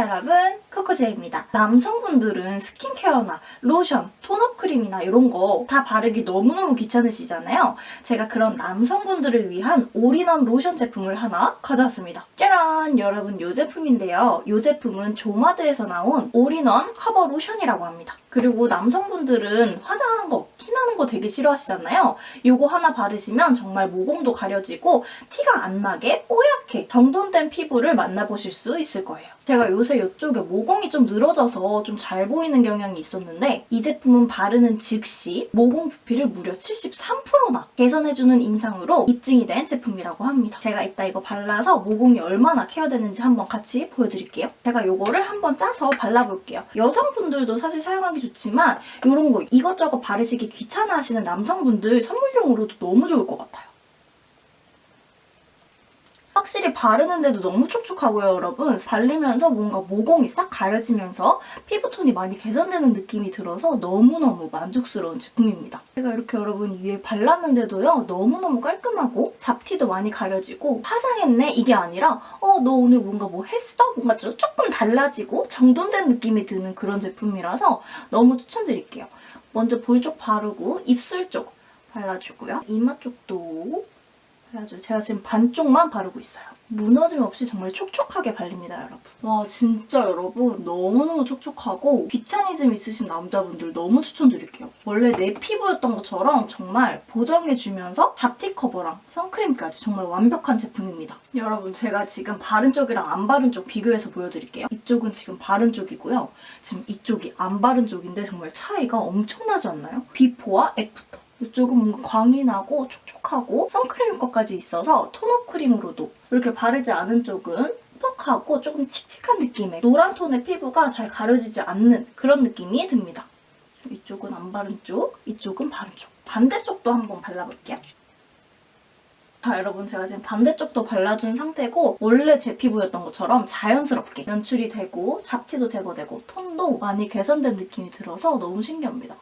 여러분, 코코제입니다. 남성분들은 스킨케어나 로션, 톤업 크림이나 이런 거 다 바르기 너무너무 귀찮으시잖아요. 제가 그런 남성분들을 위한 올인원 로션 제품을 하나 가져왔습니다. 짜란! 여러분, 이 제품인데요. 이 제품은 조마드에서 나온 올인원 커버 로션이라고 합니다. 그리고 남성분들은 화장한 거, 티나는 거 되게 싫어하시잖아요. 이거 하나 바르시면 정말 모공도 가려지고 티가 안 나게 뽀얗게 정돈된 피부를 만나보실 수 있을 거예요. 제가 요새 이쪽에 모 공이 좀 늘어져서 좀 잘 보이는 경향이 있었는데 이 제품은 바르는 즉시 모공 부피를 무려 73%나 개선해주는 임상으로 입증이 된 제품이라고 합니다. 제가 이따 이거 발라서 모공이 얼마나 케어되는지 한번 같이 보여드릴게요. 제가 이거를 한번 짜서 발라볼게요. 여성분들도 사실 사용하기 좋지만 이런 거 이것저것 바르시기 귀찮아 하시는 남성분들 선물용으로도 너무 좋을 것 같아요. 확실히 바르는데도 너무 촉촉하고요, 여러분. 바르면서 뭔가 모공이 싹 가려지면서 피부톤이 많이 개선되는 느낌이 들어서 너무너무 만족스러운 제품입니다. 제가 이렇게 여러분 위에 발랐는데도요, 너무너무 깔끔하고 잡티도 많이 가려지고 화장했네? 이게 아니라 어, 너 오늘 뭔가 뭐 했어? 뭔가 좀 조금 달라지고 정돈된 느낌이 드는 그런 제품이라서 너무 추천드릴게요. 먼저 볼 쪽 바르고 입술 쪽 발라주고요. 이마 쪽도 발라줘요. 제가 지금 반쪽만 바르고 있어요. 무너짐 없이 정말 촉촉하게 발립니다, 여러분. 와, 진짜 여러분 너무너무 촉촉하고 귀차니즘 있으신 남자분들 너무 추천드릴게요. 원래 내 피부였던 것처럼 정말 보정해주면서 잡티 커버랑 선크림까지 정말 완벽한 제품입니다. 여러분, 제가 지금 바른 쪽이랑 안 바른 쪽 비교해서 보여드릴게요. 이쪽은 지금 바른 쪽이고요. 지금 이쪽이 안 바른 쪽인데 정말 차이가 엄청나지 않나요? 비포와 애프터. 이쪽은 뭔가 광이 나고 촉촉하고 선크림 효과까지 있어서 톤업 크림으로도 이렇게 바르지 않은 쪽은 퍽하고 조금 칙칙한 느낌의 노란 톤의 피부가 잘 가려지지 않는 그런 느낌이 듭니다. 이쪽은 안 바른 쪽, 이쪽은 바른 쪽. 반대쪽도 한번 발라볼게요. 자, 여러분 제가 지금 반대쪽도 발라준 상태고 원래 제 피부였던 것처럼 자연스럽게 연출이 되고 잡티도 제거되고 톤도 많이 개선된 느낌이 들어서 너무 신기합니다.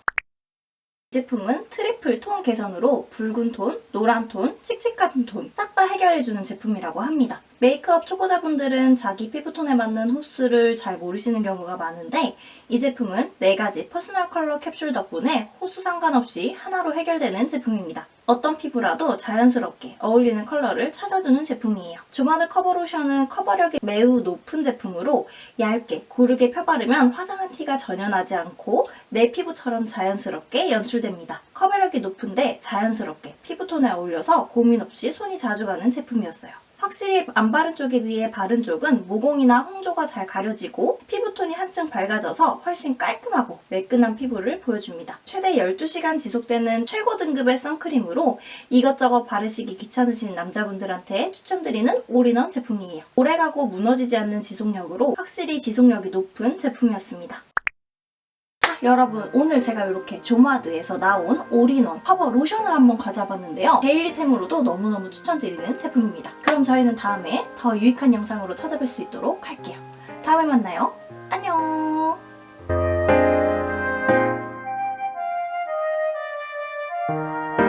이 제품은 트리플 톤 개선으로 붉은 톤, 노란 톤, 칙칙한 톤 싹 다 해결해주는 제품이라고 합니다. 메이크업 초보자분들은 자기 피부톤에 맞는 호수를 잘 모르시는 경우가 많은데 이 제품은 4가지 퍼스널 컬러 캡슐 덕분에 호수 상관없이 하나로 해결되는 제품입니다. 어떤 피부라도 자연스럽게 어울리는 컬러를 찾아주는 제품이에요. 조마드 커버 로션은 커버력이 매우 높은 제품으로 얇게 고르게 펴바르면 화장한 티가 전혀 나지 않고 내 피부처럼 자연스럽게 연출됩니다. 커버력이 높은데 자연스럽게 피부톤에 어울려서 고민 없이 손이 자주 가는 제품이었어요. 확실히 안 바른 쪽에 비해 바른 쪽은 모공이나 홍조가 잘 가려지고 피부톤이 한층 밝아져서 훨씬 깔끔하고 매끈한 피부를 보여줍니다. 최대 12시간 지속되는 최고 등급의 선크림으로 이것저것 바르시기 귀찮으신 남자분들한테 추천드리는 올인원 제품이에요. 오래가고 무너지지 않는 지속력으로 확실히 지속력이 높은 제품이었습니다. 여러분 오늘 제가 이렇게 조마드에서 나온 올인원 커버 로션을 한번 가져봤는데요. 데일리템으로도 너무너무 추천드리는 제품입니다. 그럼 저희는 다음에 더 유익한 영상으로 찾아뵐 수 있도록 할게요. 다음에 만나요.